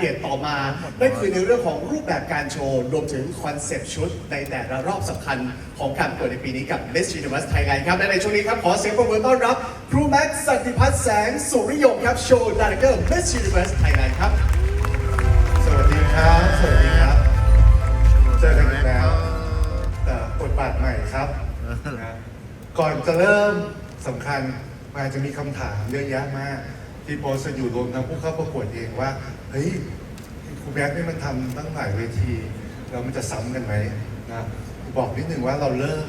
เปลี่ยนต่อมานั่นคือในเรื่องของรูปแบบการโชว์รวมถึงคอนเซปต์ชุดในแต่ละรอบสำคัญของการประกวดในปีนี้กับ Miss Universe Thailand ครับ และในช่วงนี้ครับ ขอเสียงปรบมือต้อนรับ ครูแม็กซ์สันติพัฒน์แสงสุริยงครับ โชว์ดีเรคเตอร์ Miss Universe Thailand ครับ สวัสดีครับ สวัสดีครับ เจอกันอีกแล้วแต่บทบาทใหม่ครับนะก่อนจะเริ่มสำคัญมันอาจจะมีคำถามเยอะแยะมาก ที่โพสต์กันอยู่รวมทั้งผู้เข้าประกวดเองว่า เฮ้ยครูแบ็คนี่มันทำตั้งหลายเวทีแล้วมันจะซ้ำกันไหมนะบอกนิดหนึ่งว่าเราเริ่ม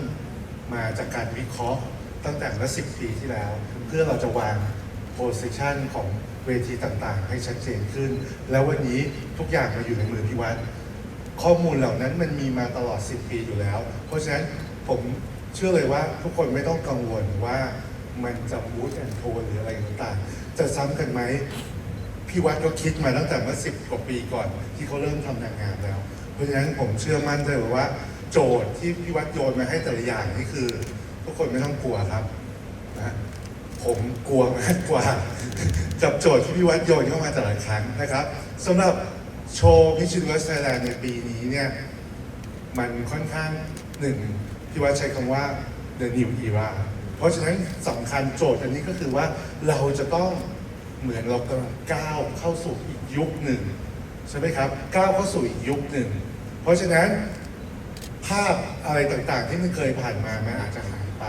มาจากการวิเคราะห์ตั้งแต่เมื่อสิปีที่แล้ว เพื่อเราจะวางโพส i ชันของเวทีต่างๆ ให้ชัดเจนขึ้น แล้ววันนี้ทุกอย่างมาอยู่ในมือพี่วัดข้อมูลเหล่านั้นมันมีมาตลอด 10 ปีอยู่แล้ว เพราะฉะนั้นผมเชื่อเลยว่าทุกคนไม่ต้องกังวลว่ามันจะมูดแอนโทนหรืออะไรต่างๆ จะซ้ำกันไหม พี่วัดก็คิดมาตั้งแต่เมื่อ10กว่าปีก่อน ที่เขาเริ่มทำนางงามแล้ว เพราะฉะนั้นผมเชื่อมั่นเลยว่า โจทย์ที่พี่วัดโยนมาให้แต่ละอย่างนี่คือ ทุกคนไม่ต้องกลัวครับนะผมกลัวมากกว่า กับโจทย์ที่พี่วัดโยนเข้ามาแต่ละครั้งนะครับสำหรับโชว์พิชิตเวสไทยแลนด์ในปีนี้เนี่ยมันค่อนข้างหนึ่งพี่วัดใช้คำว่า the new era เพราะฉะนั้นสำคัญโจทย์อันนี้ก็คือว่าเราจะต้อง เหมือนเรากำลังก้าวเข้าสู่อีกยุคหนึ่งใช่ไหมครับก้าวเข้าสู่อีกยุคหนึ่ง เพราะฉะนั้นภาพอะไรต่างๆ ที่มันเคยผ่านมามันอาจจะหายไป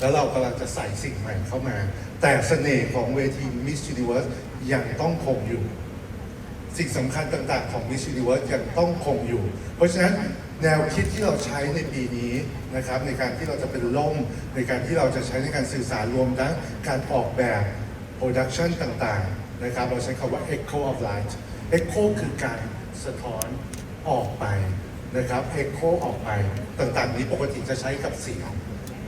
แล้วเรากำลังจะใส่สิ่งใหม่เข้ามา แต่เสน่ห์ของเวที Miss Universe ยังต้องคงอยู่ สิ่งสำคัญต่างๆของ Miss Universe ยังต้องคงอยู่ เพราะฉะนั้นแนวคิดที่เราใช้ในปีนี้นะครับในการที่เราจะเป็นล่มในการที่เราจะใช้ในการสื่อสารรวมทั้งการออกแบบ โปรดักชันต่างๆนะครับเราใช้คำว่า Echo of Light Echo คือการสะท้อนออกไปนะครับ Echo ออกไปต่างๆ นี้ปกติจะใช้กับเสียง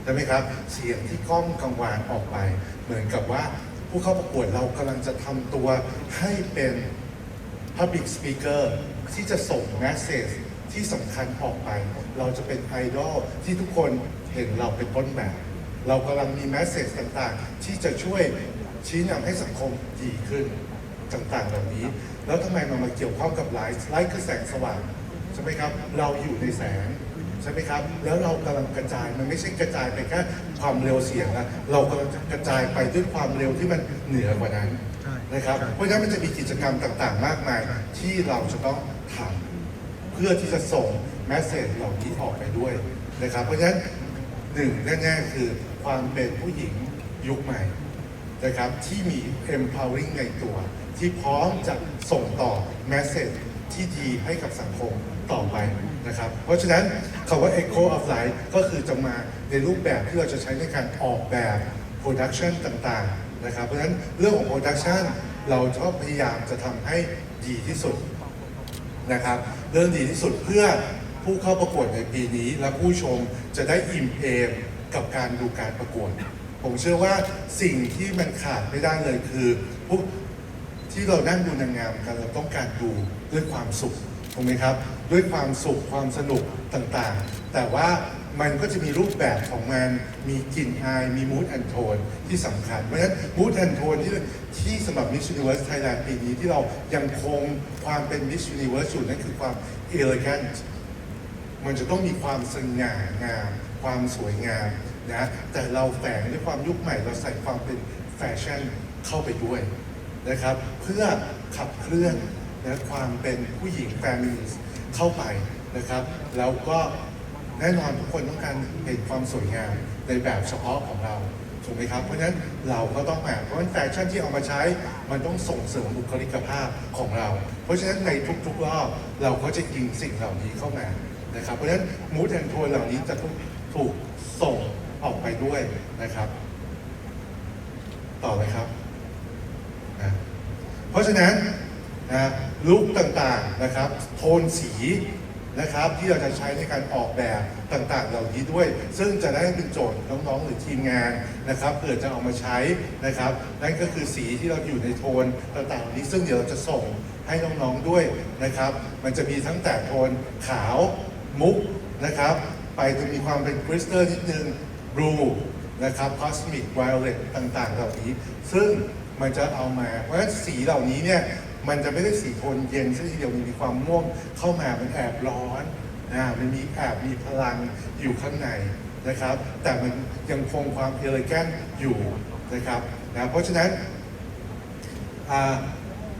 ใช่ไหมครับ เสียงที่ก้องกังวานออกไป เหมือนกับว่าผู้เข้าประกวดเรากำลังจะทำตัวให้เป็น Public Speaker ที่จะส่ง Message ที่สำคัญออกไป เราจะเป็นไอดอลที่ทุกคนเห็นเราเป็นต้นแบบ เรากำลังมี Message ต่างๆ ที่จะช่วย ชี้นำให้สังคมดีขึ้นต่างๆ เหล่านี้ แล้วทำไมมันมาเกี่ยวข้องกับไลท์ไลท์คือแสงสว่างใช่ไหมครับ เราอยู่ในแสงใช่ไหมครับ แล้วเรากำลังกระจายมันไม่ใช่กระจายไปแค่ความเร็วเสียงนะเรากำลังจะกระจายไปด้วยความเร็วที่มันเหนือกว่านั้นนะครับ เพราะฉะนั้นมันจะมีกิจกรรมต่างๆ มากมาย ที่เราจะต้องทำเพื่อที่จะส่งแมสเซจเหล่านี้ออกไปด้วยนะครับ เพราะฉะนั้นหนึ่งแน่ๆคือความเป็นผู้หญิงยุคใหม่ นะครับที่มี empowering ในตัว ที่พร้อมจะส่งต่อ message ที่ดีให้กับสังคมต่อไปนะครับ เพราะฉะนั้นคำว่า echo of light ก็คือจะมาในรูปแบบที่เราจะใช้ในการออกแบบ production ต่างๆนะครับ เพราะฉะนั้นเรื่องของ production เราชอบพยายามจะทำให้ดีที่สุดนะครับ เรื่องดีที่สุดเพื่อผู้เข้าประกวดในปีนี้ และผู้ชมจะได้อิ่มเอมกับการดูการประกวด ผมเชื่อว่าสิ่งที่มันขาดไม่ได้เลยคือพวกที่เรานั่งดูนางงามกันเราต้องการดูด้วยความสุขถูกไหมครับ ด้วยความสุขความสนุกต่างๆ แต่ว่ามันก็จะมีรูปแบบของมัน มีกลิ่นอาย มีมูดแอนโทนที่สำคัญ เพราะฉะนั้นมูดแอนโทนที่ที่สำหรับ Miss Universe Thailand ปีนี้ที่เรายังคงความเป็น Miss Universe อยู่นั่นคือความ elegant มันจะต้องมีความสง่างาม ความสวยงาม นะแต่เราแฝงด้วยความยุคใหม่เราใส่ความเป็นแฟชั่นเข้าไปด้วยนะครับ เพื่อขับเคลื่อนนะความเป็นผู้หญิงแฟมินิสต์เข้าไปนะครับแล้วก็แน่นอนทุกคนต้องการเห็นความสวยงามในแบบเฉพาะของเราถูกไหมครับเพราะฉะนั้นเราก็ต้องแบบเพราะฉะนั้นแฟชั่นที่เอามาใช้มันต้องส่งเสริมบุคลิกภาพของเรา เพราะฉะนั้นในทุกๆรอบเราก็จะยิงสิ่งเหล่านี้เข้ามานะครับเพราะฉะนั้นมูดแอนโทนเหล่านี้จะต้องถูกส่ง ออกไปด้วยนะครับ ต่อเลยครับนะเพราะฉะนั้นนะลุคต่างๆนะครับ โทนสีนะครับ ที่เราจะใช้ในการออกแบบต่างๆ เหล่านี้ด้วย ซึ่งจะได้เป็นโจทย์น้องๆ หรือทีมงานนะครับเผื่อจะเอามาใช้นะครับ นั่นก็คือสีที่เราอยู่ในโทนต่างๆ นี้ซึ่งเดี๋ยวเราจะส่งให้น้องๆด้วยนะครับ มันจะมีทั้งแต่โทนขาวมุกนะครับ ไปจะมีความเป็นคริสตัลนิดนึง บลูนะครับคอสมิกไวโอเลตต่างๆ เหล่านี้ ซึ่งมันจะเอามา เพราะฉะนั้นสีเหล่านี้เนี่ย มันจะไม่ได้สีโทนเย็นซะทีเดียวมันมีความม่วงเข้ามามันแอบร้อนนะมันมีแอบมีพลังอยู่ข้างในนะครับ แต่มันยังคงความเอเลแกนอยู่นะครับนะเพราะฉะนั้น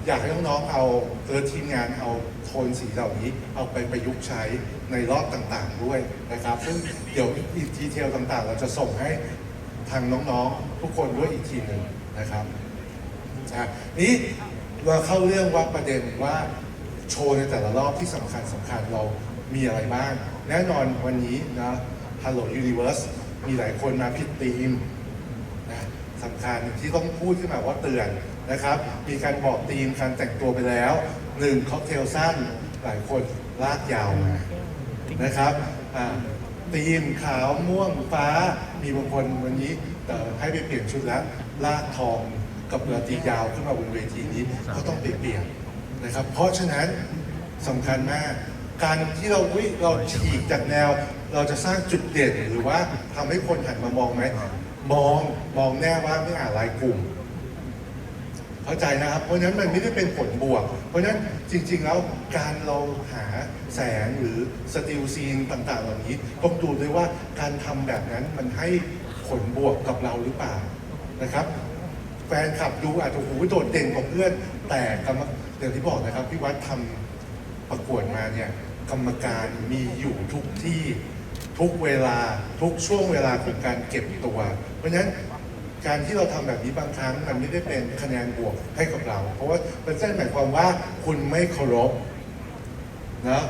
อยากให้น้องๆเอาเออทีมงานเอาโทนสีเหล่านี้เอาไปประยุกต์ใช้ในรอบต่างๆด้วยนะครับ ซึ่งเดี๋ยวอีกดีเทลต่างๆ เราจะส่งให้ทางน้องๆ ทุกคนด้วยอีกทีหนึ่งนะครับอะนี้เราเข้าเรื่องว่าประเด็นว่าโชว์ในแต่ละรอบที่สำคัญสำคัญเรามีอะไรบ้าง แน่นอนวันนี้นะ Hello Universe มีหลายคนมาผิดธีมนะสำคัญที่ต้องพูดขึ้นมาว่าเตือน นะครับ มีการบอกธีมการแต่งตัวไปแล้วหนึ่งค็อกเทลสั้นหลายคนลากยาวมานะครับอ่าธีมขาวม่วงฟ้า มีบางคนวันนี้เอ่อให้ไปเปลี่ยนชุดแล้ว ลากทองกับเรือตียาวขึ้นมาบนเวทีนี้ก็ต้องไปเปลี่ยนนะครับ เพราะฉะนั้นสำคัญมาก การที่เราอุ๊ยเราฉีกจากแนว เราจะสร้างจุดเด่นหรือว่าทำให้คนหันมามองไหมมองมองแน่ว่าไม่อ่านรายกลุ่ม เข้าใจนะครับ เพราะฉะนั้นมันไม่ได้เป็นผลบวก เพราะฉะนั้นจริง ๆ แล้วการเราหาแสงหรือสติลซีนต่างๆ เหล่านี้ต้องดูด้วยว่าการทำแบบนั้นมันให้ผลบวกกับเราหรือเปล่านะครับ แฟนคลับดูอาจจะโอ้โหโดดเด่นกว่าเพื่อน แต่กรรมอย่างที่บอกนะครับพี่วัดทำประกวดมาเนี่ยกรรมการมีอยู่ทุกที่ทุกเวลาทุกช่วงเวลาของการเก็บตัว เพราะฉะนั้น การที่เราทำแบบนี้บางครั้งมันไม่ได้เป็นคะแนนบวกให้กับเรา เพราะว่าเป็นเส้นหมายความว่าคุณไม่เคารพนะ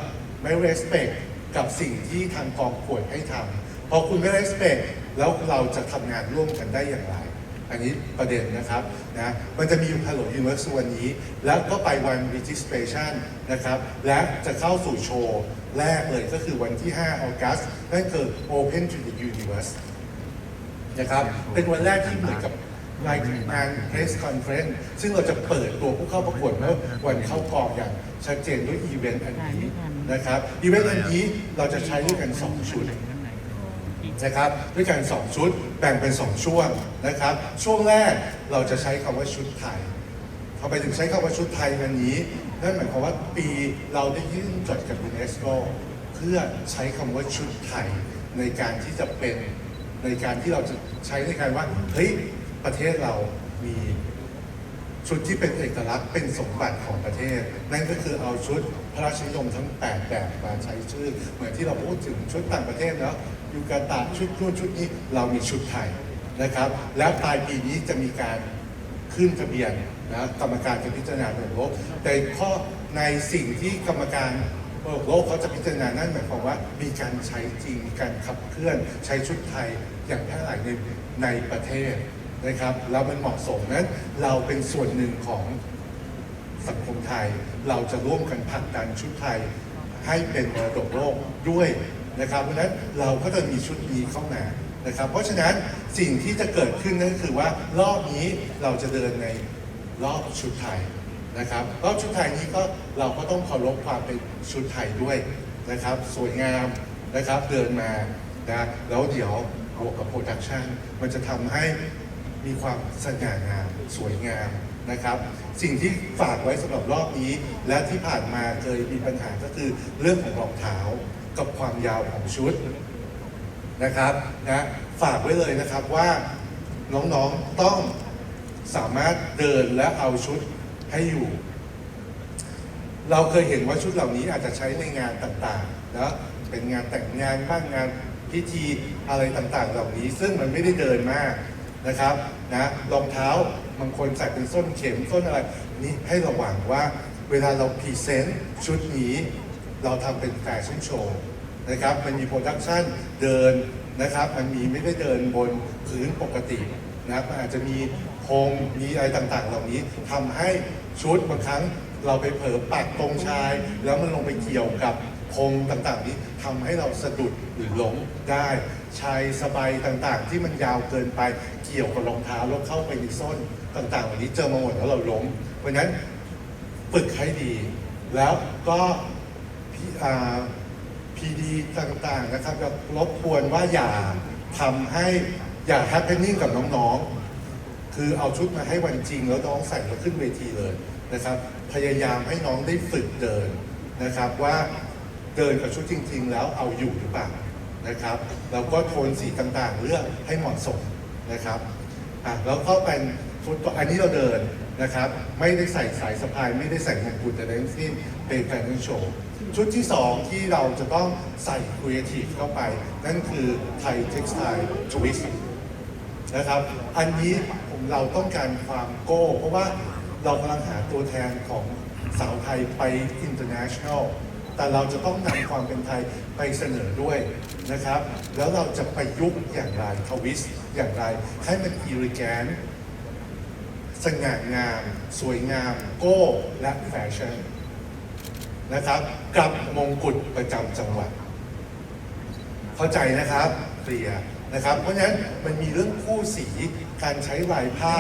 ไม่ respect กับสิ่งที่ทางกองประกวดให้ทำพอคุณไม่ respect แล้วเราจะทำงานร่วมกันได้อย่างไร อันนี้ประเด็นนะครับนะมันจะมีอยู่ Hello Universe วันนี้ แล้วก็ไปวัน registration นะครับ และจะเข้าสู่โชว์แรกเลยก็คือวันที่ 5 ออกัสนั่นคือ Open to the Universe นะครับเป็นวันแรกที่เหมือนกับรายงาน press conference ซึ่งเราจะเปิดตัวผู้เข้าประกวดเมื่อวันเข้ากองอย่างชัดเจนด้วยอีเวนต์อันนี้นะครับอีเวนต์อันนี้เราจะใช้ด้วยกัน 2 ชุดนะครับด้วยกัน 2 ชุดแบ่งเป็น 2 ช่วงนะครับช่วงแรกเราจะใช้คำว่าชุดไทยพอไปถึงใช้คำว่าชุดไทยวันนี้นั่นหมายความว่าปีเราได้ยื่นจดกับยูเนสโกเพื่อใช้คำว่าชุดไทยในการที่จะเป็น ในการที่เราจะใช้ในการว่าเฮ้ยประเทศเรามีชุดที่เป็นเอกลักษณ์เป็นสมบัติของประเทศ นั่นก็คือเอาชุดพระราชนิยมทั้ง 8 แบบมาใช้ชื่อ เหมือนที่เราพูดถึงชุดต่างประเทศเนาะยูกาตาชุดนู่นชุดนี้เรามีชุดไทยนะครับ แล้วปลายปีนี้จะมีการขึ้นทะเบียนนะกรรมการจะพิจารณาเปิดโลกแต่ข้อในสิ่งที่กรรมการ โลกเขาจะพิจารณานั่นหมายความว่ามีการใช้จริงมีการขับเคลื่อนใช้ชุดไทยอย่างแพร่หลายในในประเทศนะครับแล้วมันเหมาะสมนั้นเราเป็นส่วนหนึ่งของสังคมไทย เราจะร่วมกันผลักดันชุดไทยให้เป็นมรดกโลกด้วยนะครับเพราะฉะนั้นเราก็จะมีชุดนี้เข้ามานะครับ เพราะฉะนั้นสิ่งที่จะเกิดขึ้นนั่นคือว่ารอบนี้เราจะเดินในรอบชุดไทย นะครับรอบชุดไทยนี้ก็เราก็ต้องเคารพความเป็นชุดไทยด้วยนะครับ สวยงามนะครับเดินมานะแล้วเดี๋ยวบวกกับโปรดักชันมันจะทำให้มีความสง่างามสวยงามนะครับ สิ่งที่ฝากไว้สำหรับรอบนี้ และที่ผ่านมาเคยมีปัญหาก็คือเรื่องของรองเท้ากับความยาวของชุดนะครับนะฝากไว้เลยนะครับว่าน้องๆต้องสามารถเดินและเอาชุด ให้อยู่ เราเคยเห็นว่าชุดเหล่านี้อาจจะใช้ในงานต่างๆนะเป็นงานแต่งงานบ้างงานพิธีอะไรต่างๆ เหล่านี้ ซึ่งมันไม่ได้เดินมากนะครับนะรองเท้าบางคนใส่เป็นส้นเข็มส้นอะไรนี่ให้ระวังว่าเวลาเราพรีเซนต์ชุดนี้เราทำเป็นแฟชั่นโชว์นะครับ มันมีโปรดักชันเดินนะครับ มันมีไม่ได้เดินบนพื้นปกตินะครับมันอาจจะมีโครงมีอะไรต่างๆ เหล่านี้ทำให้ ชุดบางครั้งเราไปเผลอปักตรงชาย แล้วมันลงไปเกี่ยวกับพงต่างๆ นี้ทำให้เราสะดุดหรือล้มได้ชายสบายต่างๆ ที่มันยาวเกินไปเกี่ยวกับรองเท้าแล้วเข้าไปในส้นต่างๆวันนี้เจอมาหมดแล้วเราล้มเพราะนั้นฝึกให้ดี แล้วก็พีพีดีต่างๆนะครับจะรบกวนว่าอย่าทำให้อย่าแฮปเพนนิ่งกับน้องๆ คือเอาชุดมาให้วันจริง แล้วน้องใส่แล้วขึ้นเวทีเลยนะครับ พยายามให้น้องได้ฝึกเดินนะครับว่าเดินกับชุดจริง ๆ แล้วเอาอยู่หรือเปล่านะครับแล้วก็โทนสีต่างๆ เลือกให้เหมาะสมนะครับอะแล้วก็เป็นชุตอันนี้เราเดินนะครับ ไม่ได้ใส่สายสะพาย ไม่ได้ใส่มงกุฎแต่ทั้งสิ้นเป็นแฟชั่นโชว์ชุดที่สองที่เราจะต้องใส่ครีเอทีฟเข้าไป นั่นคือไทยเท็กซ์ไททวิสนะครับ อันนี้ เราต้องการความโก้ เพราะว่าเรากำลังหาตัวแทนของสาวไทยไป international แต่เราจะต้องนำความเป็นไทยไปเสนอด้วยนะครับ แล้วเราจะประยุกต์อย่างไรทวิสต์อย่างไร ให้มันอีริแกนสง่างาม สวยงาม โก้ และแฟชั่นนะครับ กับมงกุฎประจำจังหวัด เข้าใจนะครับเคลียนะครับ เพราะฉะนั้นมันมีเรื่องคู่สี การใช้ลายผ้า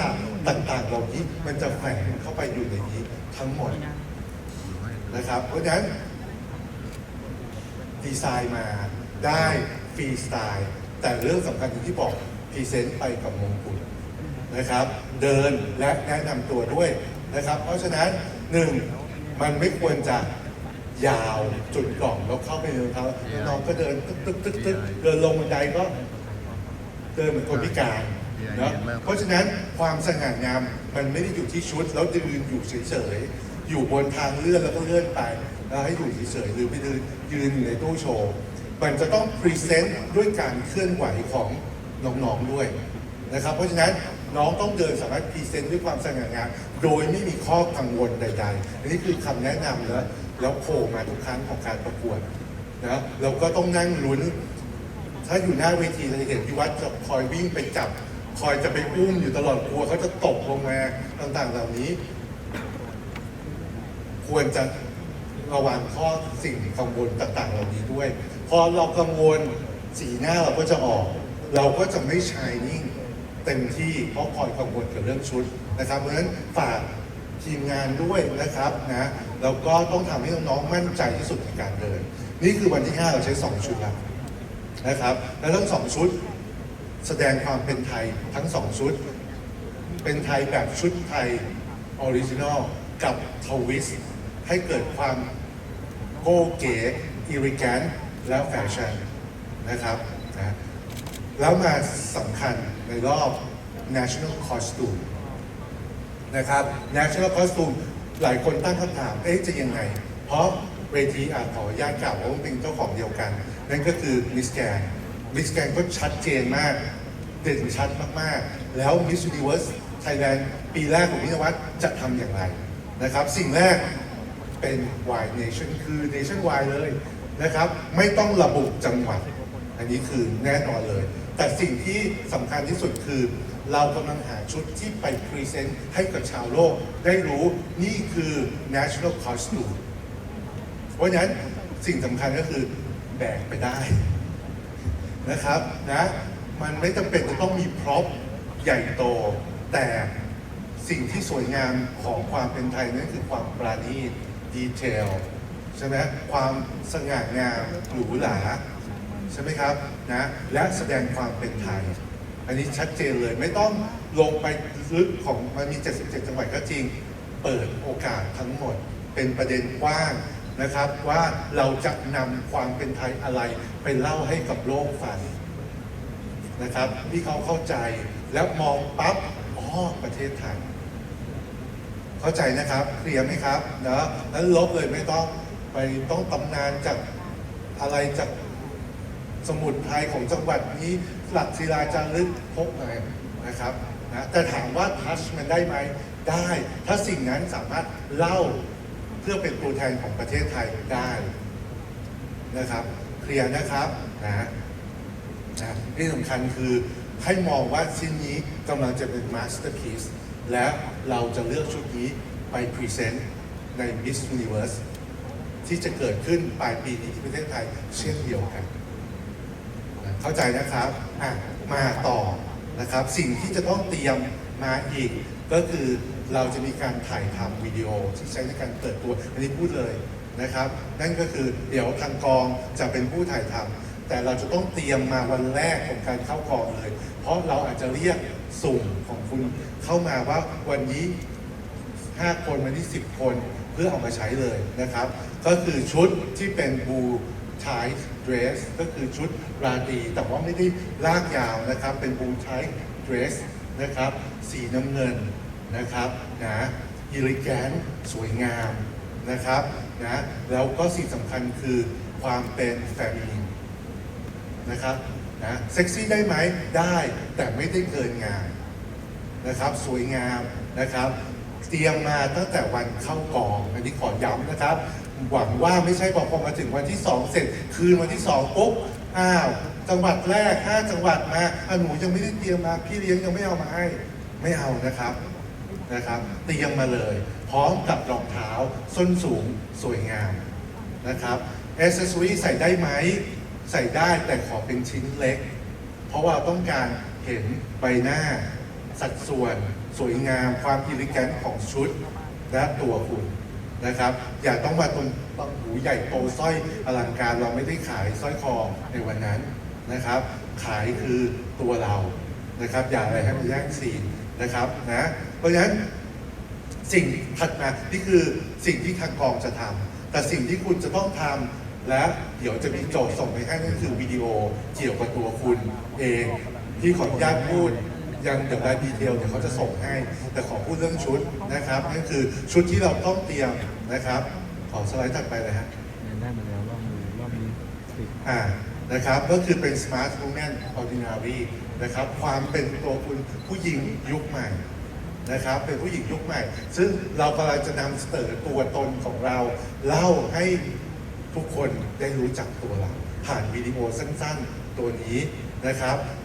ต่างๆ เหล่านี้มันจะแฝงเข้าไปอยู่ในนี้ทั้งหมดนะครับ เพราะฉะนั้นดีไซน์มาได้ฟรีสไตล์ แต่เรื่องสำคัญอย่างที่บอกพรีเซนต์ไปกับมงกุฎนะครับ เดินและแนะนำตัวด้วยนะครับ เพราะฉะนั้นหนึ่งมันไม่ควรจะยาวจุดกล่องแล้วเข้าไปในรองเท้าน้องก็เดินตึ๊กตึ๊กตึ๊กตึ๊กเดินลงบันไดก็ เดินเหมือนคนพิการ นะเพราะฉะนั้นความสง่างามมันไม่ได้อยู่ที่ชุด แล้วยืนอยู่เฉยๆ อยู่บนทางเลื่อนแล้วก็เลื่อนไป แล้วให้อยู่เฉยๆหรือไปยืนยืนอยู่ในตู้โชว์ มันจะต้องพรีเซนต์ด้วยการเคลื่อนไหวของน้องๆด้วยนะครับ เพราะฉะนั้นน้องต้องเดินสามารถพรีเซนต์ด้วยความสง่างามโดยไม่มีข้อกังวลใดๆอันนี้คือคำแนะนำแล้วแล้วโผล่มาทุกครั้งของการประกวดนะเราก็ต้องนั่งลุ้น ถ้าอยู่หน้าเวทีเราจะเห็นพี่วัดจะคอยวิ่งไปจับ คอยจะไปอุ้มอยู่ตลอดกลัวเขาจะตกลงมาต่างๆ เหล่านี้ ควรจะระวังข้อสิ่งกังวลต่าง ๆ เหล่านี้ด้วย พอเรากังวลสีหน้าเราก็จะออก เราก็จะไม่ชายนิ่งเต็มที่เพราะคอยกังวลกับเรื่องชุดนะครับ เพราะฉะนั้นฝากทีมงานด้วยนะครับนะแล้วก็ต้องทำให้น้องๆมั่นใจที่สุดในการเดิน นี่คือวันที่ 5 เราใช้ 2 ชุดแล้วนะครับ และทั้งสองชุด แสดงความเป็นไทยทั้งสองชุด เป็นไทยแบบชุดไทยออริจินอลกับทวิสให้เกิดความโก้เก๋อิริแกนแล้วแฟชั่นนะครับนะแล้วมาสำคัญในรอบ national costume นะครับ national costume หลายคนตั้งคำถาม เอ๊ะ จะยังไง เพราะเวทีอาจขออนุญาตกล่าวว่าเป็นเจ้าของเดียวกัน นั่นก็คือมิสแกน มิสแกนก็ชัดเจนมากเด่นชัดมากๆ แล้ว Miss Universe Thailand ปีแรกของพินวัตจะทำอย่างไรนะครับ สิ่งแรกเป็น Y Nation คือ Nation Y เลยนะครับ ไม่ต้องระบุจังหวัด อันนี้คือแน่นอนเลย แต่สิ่งที่สำคัญที่สุดคือ เรากำลังหาชุดที่ไปพรีเซนต์ให้กับชาวโลก ได้รู้นี่คือ national costume เพราะฉะนั้นสิ่งสำคัญก็คือแบกไปได้ นะครับนะมันไม่จำเป็นจะต้องมีพร็อพใหญ่โต แต่สิ่งที่สวยงามของความเป็นไทยนั่นคือความปราณีตดีเทลใช่ไหมความสง่างามหรูหราใช่ไหมครับนะและแสดงความเป็นไทย อันนี้ชัดเจนเลยไม่ต้องลงไปลึกของมันมี 77 จังหวัดก็จริง เปิดโอกาสทั้งหมด เป็นประเด็นกว้าง นะครับว่าเราจะนำความเป็นไทยอะไรไปเล่าให้กับโลกฟังนะครับที่เขาเข้าใจแล้วมองปั๊บอ๋อประเทศไทยเข้าใจนะครับเคลียร์ไหมครับนะแล้วลบเลยไม่ต้องไปต้องตำนานจากอะไรจากสมุดไทยของจังหวัดนี้หลักศิลาจารึกพกมานะครับนะแต่ถามว่าทัชมันได้ไหมได้ ถ้าสิ่งนั้นสามารถเล่า เพื่อเป็นตัวแทนของประเทศไทยได้นะครับเคลียร์นะครับนะนะที่สำคัญคือให้มองว่าชิ้นนี้กำลังจะเป็นมาสเตอร์พี e และเราจะเลือกชุดนี้ไปพรีเซนต์ใน Miss Universe ที่จะเกิดขึ้นปลายปีนี้ที่ประเทศไทยเช่นเดียวกันเข้าใจนะครับอะมาต่อนะครับ สิ่งที่จะต้องเตรียมมาอีกก็คือ เราจะมีการถ่ายทำวิดีโอที่ใช้ในการเปิดตัวอันนี้พูดเลยนะครับ นั่นก็คือเดี๋ยวทางกองจะเป็นผู้ถ่ายทำแต่เราจะต้องเตรียมมาวันแรกของการเข้ากองเลย เพราะเราอาจจะเรียกสุ่มของคุณเข้ามาว่าวันนี้ 5 คนวันนี้ 10 คนเพื่อเอามาใช้เลยนะครับ ก็คือชุดที่เป็นบูชายเดรสก็คือชุดราตรีแต่ว่าไม่ได้ลากยาวนะครับ เป็นบูชายเดรสนะครับ สีน้ำเงิน นะครับนะอิริแกนสวยงามนะครับนะแล้วก็สิ่งสำคัญคือความเป็นแฟมินีนนะครับนะเซ็กซี่ได้ไหมได้แต่ไม่ได้เกินงามนะครับสวยงามนะครับ เตรียมมาตั้งแต่วันเข้ากองอันนี้ขอย้ำนะครับ หวังว่าไม่ใช่พอพอมาถึงวันที่ 2 เสร็จ คืนวันที่2ปุ๊บอ้าวจังหวัดแรก 5 จังหวัดมาอหนูยังไม่ได้เตรียมมาพี่เลี้ยงยังไม่เอามาให้ไม่เอานะครับ นะครับเตรียมมาเลย พร้อมกับรองเท้าส้นสูงสวยงามนะครับเอ c เซอรีใส่ได้ไหมใส่ได้แต่ขอเป็นชิ้นเล็ก เพราะว่าต้องการเห็นใบหน้า สัดส่วนสวยงามความอิลิแกนของชุดและตัวคุณนะครับ อย่าต้องมาตนต้องหูใหญ่โตสร้อยอลังการเราไม่ได้ขายสร้อยคอในวันนั้นนะครับ ขายคือตัวเรานะครับ อย่าอะไรให้มันแย่งซีนนะครับนะ เพราะฉะนั้นสิ่งถัดมานี่คือสิ่งที่ทางกองจะทำแต่สิ่งที่คุณจะต้องทำและเดี๋ยวจะมีโจทย์ส่งไปให้นั่นคือวิดีโอเกี่ยวกับตัวคุณเองที่ขออนุญาตพูดยังเดี๋ยวรายดีเทลเดี๋ยวเขาจะส่งให้ แต่ขอพูดเรื่องชุดนะครับนั่นคือชุดที่เราต้องเตรียมนะครับ ขอสไลด์ถัดไปเลยฮะเนี่ยได้มาแล้วรอบนี้รอบนี้ติดอ่านะครับก็คือเป็น Smart Woman Ordinary นะครับความเป็นตัวคุณผู้หญิงยุคใหม่ นะครับ เป็นผู้หญิงยุคใหม่ ซึ่งเรากำลังจะนำเสนอตัวตนของเรา เล่าให้ทุกคนได้รู้จักตัวเรา ผ่านวิดีโอสั้นๆตัวนี้นะครับ